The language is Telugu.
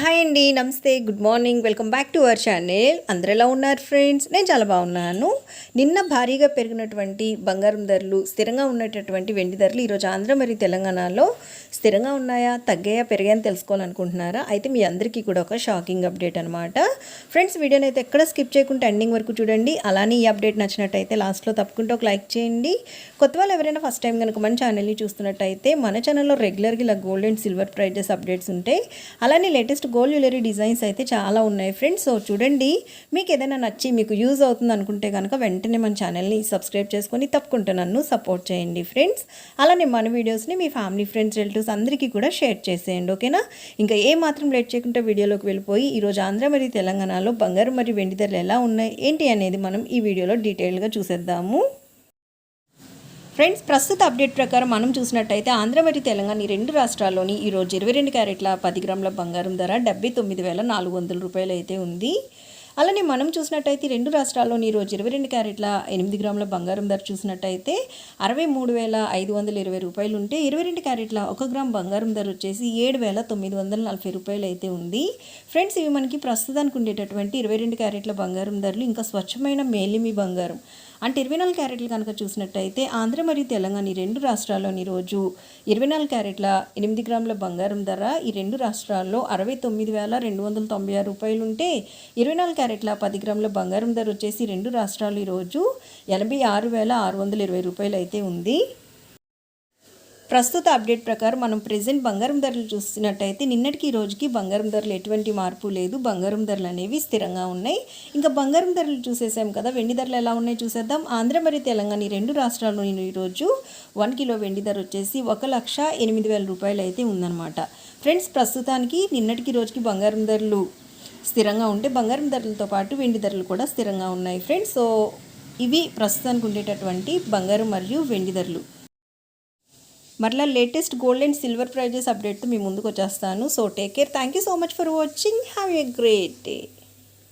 హాయ్ అండి నమస్తే good morning. Welcome back to our channel. అందరు ఎలా ఉన్నారు ఫ్రెండ్స్? నేను చాలా బాగున్నాను. నిన్న భారీగా పెరిగినటువంటి బంగారం ధరలు స్థిరంగా ఉన్నటువంటి వెండి ధరలు ఈరోజు ఆంధ్ర మరియు తెలంగాణలో స్థిరంగా ఉన్నాయా తగ్గాయా పెరిగాయని తెలుసుకోవాలనుకుంటున్నారా? అయితే మీ అందరికీ కూడా ఒక షాకింగ్ అప్డేట్ అనమాట ఫ్రెండ్స్ వీడియోని అయితే ఎక్కడ స్కిప్ చేయకుండా ఎండింగ్ వరకు చూడండి. అలానే ఈ అప్డేట్ నచ్చినట్టయితే లాస్ట్లో తప్పకుండా ఒక లైక్ చేయండి. కొత్త వాళ్ళు ఎవరైనా ఫస్ట్ టైం కనుక మన ఛానల్ని చూస్తున్నట్టయితే మన ఛానల్లో రెగ్యులర్గా ఇలా gold and silver prices updates ఉంటాయి. అలానే లేటెస్ట్ గోల్డ్ జ్యువెలరీ డిజైన్స్ అయితే చాలా ఉన్నాయి ఫ్రెండ్స్. సో చూడండి మీకు ఏదైనా నచ్చి మీకు యూజ్ అవుతుంది అనుకుంటే కనుక వెంటనే మన ఛానల్ని సబ్స్క్రైబ్ చేసుకొని తప్పకుండా నన్ను సపోర్ట్ చేయండి ఫ్రెండ్స్. అలానే మన వీడియోస్ని మీ ఫ్యామిలీ ఫ్రెండ్స్ రిలేటివ్స్ అందరికీ కూడా షేర్ చేసేయండి ఓకేనా? ఇంకా ఏ మాత్రం లేట్ చేయకుండా వీడియోలోకి వెళ్ళిపోయి ఈరోజు ఆంధ్ర మరియు తెలంగాణలో బంగారు మరియు వెండి ధరలు ఎలా ఉన్నాయి ఏంటి అనేది మనం ఈ వీడియోలో డీటెయిల్గా చూసేద్దాము. ఫ్రెండ్స్ ప్రస్తుత అప్డేట్ ప్రకారం మనం చూసినట్టయితే ఆంధ్ర మరియు తెలంగాణ ఈ రెండు రాష్ట్రాల్లోని ఈరోజు ఇరవై రెండు క్యారెట్ల పది గ్రాముల బంగారం ధర డెబ్బై తొమ్మిది వేల నాలుగు వందల రూపాయలు అయితే ఉంది. అలానే మనం చూసినట్టయితే రెండు రాష్ట్రాల్లోని ఈరోజు ఇరవై రెండు క్యారెట్ల ఎనిమిది గ్రాముల బంగారం ధర చూసినట్టయితే అరవై మూడు వేల ఐదు వందల ఇరవై రూపాయలు ఉంటే ఇరవై రెండు క్యారెట్ల ఒక గ్రామ్ బంగారం ధర వచ్చేసి ఏడు వేల తొమ్మిది వందల నలభై రూపాయలు అయితే ఉంది. ఫ్రెండ్స్ ఇవి మనకి ప్రస్తుతానికి ఉండేటటువంటి ఇరవై రెండు క్యారెట్ల బంగారం ధరలు ఇంకా స్వచ్ఛమైన మేలిమి బంగారం. అంటే ఇరవై నాలుగు క్యారెట్లు కనుక చూసినట్టయితే ఆంధ్ర మరియు తెలంగాణ ఈ రెండు రాష్ట్రాల్లోని రోజు ఇరవై నాలుగు క్యారెట్ల ఎనిమిది గ్రాముల బంగారం ధర ఈ రెండు రాష్ట్రాల్లో అరవై తొమ్మిది వేల రెండు వందల తొంభై ఆరు రూపాయలు ఉంటే ఇరవై నాలుగు క్యారెట్ల పది గ్రాముల బంగారం ధర వచ్చేసి రెండు రాష్ట్రాలు ఈరోజు ఎనభై ఆరు వేల ఆరు వందల ఇరవై రూపాయలు అయితే ఉంది. ప్రస్తుత అప్డేట్ ప్రకారం మనం ప్రెసెంట్ బంగారం ధరలు చూస్తున్నట్టయితే నిన్నటికి ఈ రోజుకి బంగారం ధరలు ఎటువంటి మార్పు లేదు. బంగారం ధరలు అనేవి స్థిరంగా ఉన్నాయి. ఇంకా బంగారం ధరలు చూసేసాం కదా వెండి ధరలు ఎలా ఉన్నాయి చూసేద్దాం. ఆంధ్ర మరియు తెలంగాణ ఈ రెండు రాష్ట్రాల్లో ఈరోజు వన్ కిలో వెండి ధర వచ్చేసి ఒక లక్ష ఎనిమిది వేల రూపాయలు అయితే ఉందన్నమాట. ఫ్రెండ్స్ ప్రస్తుతానికి నిన్నటికి రోజుకి బంగారం ధరలు స్థిరంగా ఉంటే బంగారం ధరలతో పాటు వెండి ధరలు కూడా స్థిరంగా ఉన్నాయి ఫ్రెండ్స్. సో ఇవి ప్రస్తుతానికి ఉండేటటువంటి బంగారం మరియు వెండి ధరలు. మరలా latest gold and silver prices అప్డేట్తో మీ ముందుకు వచ్చేస్తాను. So take care. Thank you so much for watching. Have a great day.